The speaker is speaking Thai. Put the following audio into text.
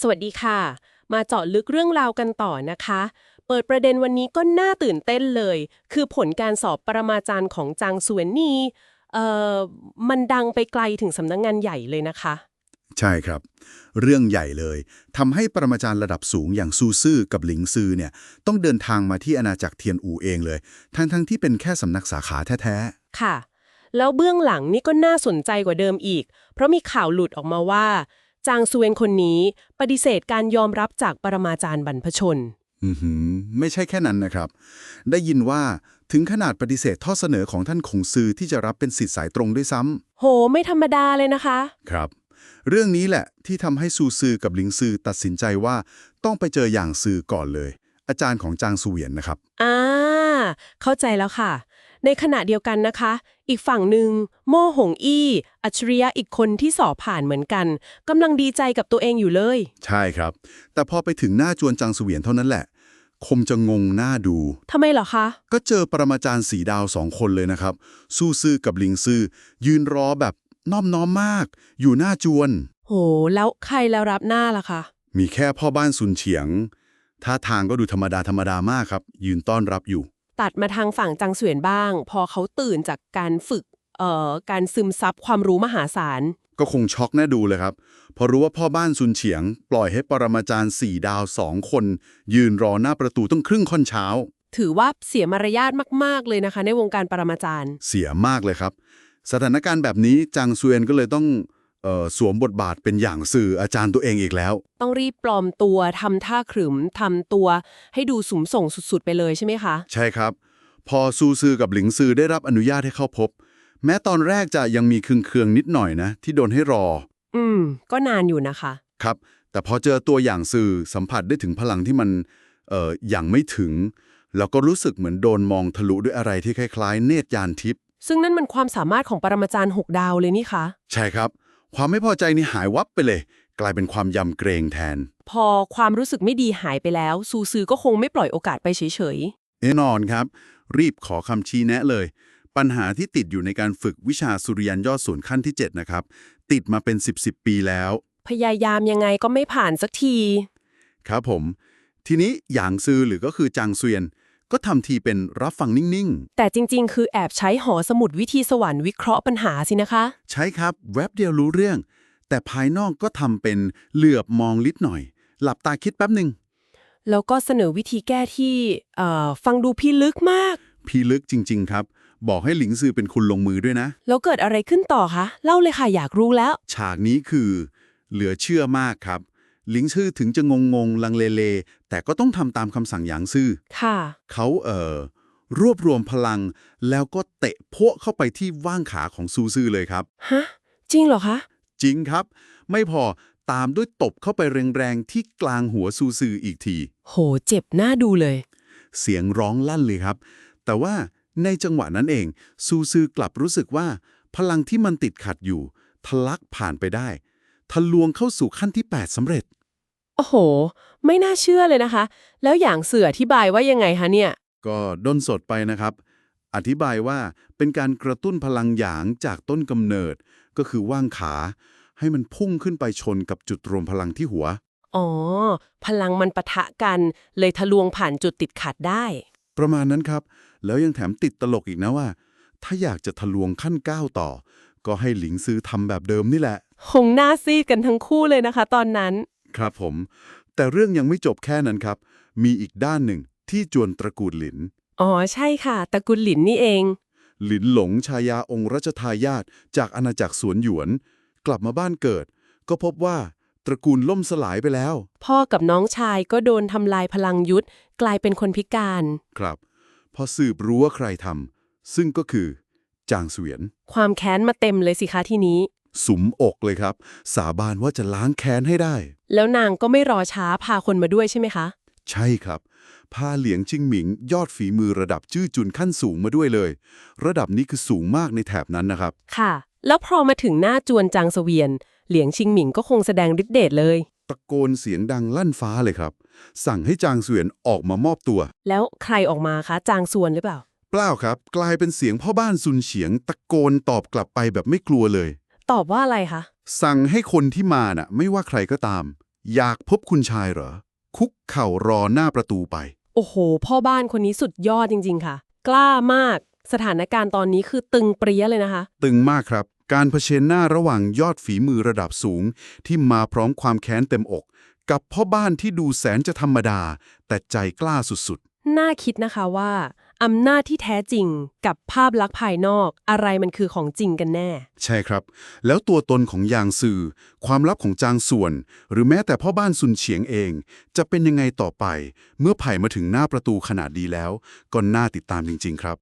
สวัสดีค่ะ มาเจาะลึกเรื่องราวกันต่อนะคะ เปิดประเด็นวันนี้ก็น่าตื่นเต้นเลย คือผลการสอบปรมาจารย์ของจางสวนนีเอ่อมันดังไปไกลถึงสำนักงงานใหญ่เลยนะคะ ใช่ครับ เรื่องใหญ่เลยทำให้ปรมาจารย์ระดับสูงอย่างซูซื่อกับหลิงซือเนี่ยต้องเดินทางมาที่อาณาจักรเทียนอูเองเลย ทั้งๆที่เป็นแค่สำนักสาขาแท้ค่ะ แล้วเบื้องหลังนี่ก็น่าสนใจกว่าเดิมอีก เพราะมีข่าวหลุดออกมาว่า จางซเวนคนนี้ปฏิเสธการยอมรับจากปรมาจารย์บรรพชนๆอือหือ ไม่ใช่แค่นั้นนะครับ ได้ยินว่าถึงขนาดปฏิเสธข้อเสนอของท่านคงซือที่จะรับเป็นสิทธิ์สายตรงด้วยซ้ำโห ไม่ธรรมดาเลยนะคะ ครับ เรื่องนี้แหละที่ทำให้ซูซือกับหลิงซือตัดสินใจว่าต้องไปเจออย่างซือก่อนเลย อาจารย์ของจางซูเหวียนนะครับ อ่า เข้าใจแล้วค่ะ ในขณะเดียวกันนะคะ อีกฝั่งหนึ่งโม่หงอี้ อัจฉริยะอีกคนที่สอบผ่านเหมือนกันกำลังดีใจกับตัวเองอยู่เลย ใช่ครับ แต่พอไปถึงหน้าจวนจางซูเหวียนเท่านั้นแหละ คมจะงงหน้าดูทำไมเหรอคะ ก็เจอปรมาจารย์สีดาวสองคนเลยนะครับ สู้ซื่อกับลิงซื่อ ยืนรอแบบน้อมน้อมมาก อยู่หน้าจวน โห แล้วใครแล้วรับหน้าล่ะคะมีแค่พ่อบ้านซุนเฉียงท่าทางก็ดูธรรมดาธรรมดามากครับ ยืนต้อนรับอยู่ ตัดมาทางฝั่งจังเสวียนบ้าง พอเขาตื่นจากการฝึกเอ่อการซึมซับความรู้มหาศาล ก็คงช็อกแน่ดูเลยครับ พอรู้ว่าพ่อบ้านซุนเฉียง ปล่อยให้ปรมาจารย์สี่ดาวสองคน ยืนรอหน้าประตูต้องครึ่งค่อนเช้า ถือว่าเสียมารยาทมาก ๆ เลยนะคะ ในวงการปรมาจารย์ เสียมากเลยครับ สถานการณ์แบบนี้จางซเวียนก็เลยต้องเออสวมบทบาทเป็นอย่างสื่ออาจารย์ตัวเองอีกแล้ว ต้องรีบปลอมตัวทำท่าขรึมทำตัว ให้ดูสุมส่งสุด ๆ ไปเลยใช่ไหมคะ ใช่ครับ พอซูซือกับหลิงซือได้รับอนุญาตให้เข้าพบ แม้ตอนแรกจะยังมีเคืองๆนิดหน่อยนะ ที่โดนให้รอ อืม ก็นานอยู่นะคะ ครับ แต่พอเจอตัวอย่างสื่อสัมผัสได้ถึงพลังที่มันเอ่ออย่างไม่ถึง แล้วก็รู้สึกเหมือนโดนมองทะลุด้วยอะไรที่คล้าย ๆ เนตรยานทิพย์ซึ่งนั่นมันความสามารถของปรมาจารย์หกดาวเลยนี่คะ ใช่ครับ ความไม่พอใจนี่หายวับไปเลย กลายเป็นความยำเกรงแทน พอความรู้สึกไม่ดีหายไปแล้ว ซูซือก็คงไม่ปล่อยโอกาสไปเฉยแน่นอนครับ รีบขอคำชี้แนะเลย ปัญหาที่ติดอยู่ในการฝึกวิชาสุริยันยอดศูนย์ขั้นที่ 7 นะครับ ติดมาเป็น 10บสปีแล้วๆพยายามยังไงก็ไม่ผ่านสักที ครับผม ทีนี้หยางซือหรือก็คือจางเซียน ก็ทำทีเป็นรับฟังนิ่งแต่จริง ๆ คือแอบใช้หอสมุดวิธีสวรรค์วิเคราะห์ปัญหาสินะคะๆใช่ครับ แวบเดียวรู้เรื่อง แต่ภายนอกก็ทำเป็นเหลือบมองลิดหน่อย หลับตาคิดแป๊บหนึ่งแล้วก็เสนอวิธีแก้ที่เอ่อฟังดูพิลึกมาก พีลึกจริง ๆ ครับ บอกให้หลิงซือเป็นคุณลงมือด้วยนะ แล้วเกิดอะไรขึ้นต่อคะ เล่าเลยค่ะอยากรู้แล้ว ฉากนี้คือ เหลือเชื่อมากครับห ลิงซื่อถึงจะงงงๆลังเลเลแต่ก็ต้องทำตามคำสั่งหยางซื่อค่ะเขาเอ่อรวบรวมพลัง แล้วก็เตะพวกเข้าไปที่ว่างขาของซูซื่อเลยครับฮะจริงเหรอคะจริงครับ ไม่พอตามด้วยตบเข้าไปแรงๆที่กลางหัวซูซื่ออีกที โหเจ็บหน้าดูเลย เสียงร้องลั่นเลยครับ แต่ว่าในจังหวะนั้นเอง ซูซือกลับรู้สึกว่า พลังที่มันติดขัดอยู่ ทะลักผ่านไปได้ ทะลวงเข้าสู่ขั้นที่ 8สำเร็จ โอ้โห ไม่น่าเชื่อเลยนะคะ แล้วอย่างเสืออธิบายว่ายังไงคะเนี่ย ก็ด้นสดไปนะครับ อธิบายว่าเป็นการกระตุ้นพลังหยางจากต้นกำเนิด ก็คือว่างขา ให้มันพุ่งขึ้นไปชนกับจุดรวมพลังที่หัว อ๋อ พลังมันปะทะกัน เลยทะลวงผ่านจุดติดขัดได้ ประมาณนั้นครับ แล้วยังแถมติดตลกอีกนะว่า ถ้าอยากจะทะลวงขั้นก้าวต่อ ก็ให้หลิงซื้อทำแบบเดิมนี่แหละ คงหน้าซีดกันทั้งคู่เลยนะคะ ตอนนั้น ครับผม แต่เรื่องยังไม่จบแค่นั้นครับ มีอีกด้านหนึ่งที่จวนตระกูลหลิน อ๋อใช่ค่ะตระกุลหลินนี่เอง หลินหลงชายาองค์รัชทายาทจากอาณาจักรสวนหยวน กลับมาบ้านเกิด ก็พบว่าตระกูลล่มสลายไปแล้ว พ่อกับน้องชายก็โดนทำลายพลังยุทธกลายเป็นคนพิการครับ พอสืบรู้ว่าใครทำซึ่งก็คือจางเสวียน ความแค้นมาเต็มเลยสิคะทีนี้ สุมอกเลยครับ สาบานว่าจะล้างแค้นให้ได้ แล้วนางก็ไม่รอช้าพาคนมาด้วยใช่ไหมคะ ใช่ครับ พาเหลียงจิ้งหมิง ยอดฝีมือระดับจื้อจุนขั้นสูงมาด้วยเลย ระดับนี้คือสูงมากในแถบนั้นนะครับ ค่ะ แล้วพอมาถึงหน้าจวนจางเสวียน เหลียงชิงหมิงก็คงแสดงฤทธิ์เดชเลย ตะโกนเสียงดังลั่นฟ้าเลยครับ สั่งให้จางเสวียนออกมามอบตัว แล้วใครออกมาคะจางซวนหรือเปล่า เปล่าครับ กลายเป็นเสียงพ่อบ้านซุนเฉียง ตะโกนตอบกลับไปแบบไม่กลัวเลย ตอบว่าอะไรคะ สั่งให้คนที่มาน่ะ ไม่ว่าใครก็ตาม อยากพบคุณชายเหรอ คุกเข่ารอหน้าประตูไป โอ้โห พ่อบ้านคนนี้สุดยอดจริง ๆ ค่ะ กล้ามาก สถานการณ์ตอนนี้คือตึงเปรี้ยเลยนะคะ ตึงมากครับ การเผชิญหน้าระหว่างยอดฝีมือระดับสูง ที่มาพร้อมความแค้นเต็มอก กับพ่อบ้านที่ดูแสนจะธรรมดา แต่ใจกล้าสุดน่าคิดนะคะว่า อำนาจที่แท้จริงกับภาพลักษณ์ภายนอกอะไรมันคือของจริงกันแน่ ใช่ครับ แล้วตัวตนของยางซือความลับของจางส่วน หรือแม้แต่พ่อบ้านซุนเฉียงเอง จะเป็นยังไงต่อไป เมื่อไผ่มาถึงหน้าประตูขนาดดีแล้ว ก็น่าติดตามจริง ๆ ครับ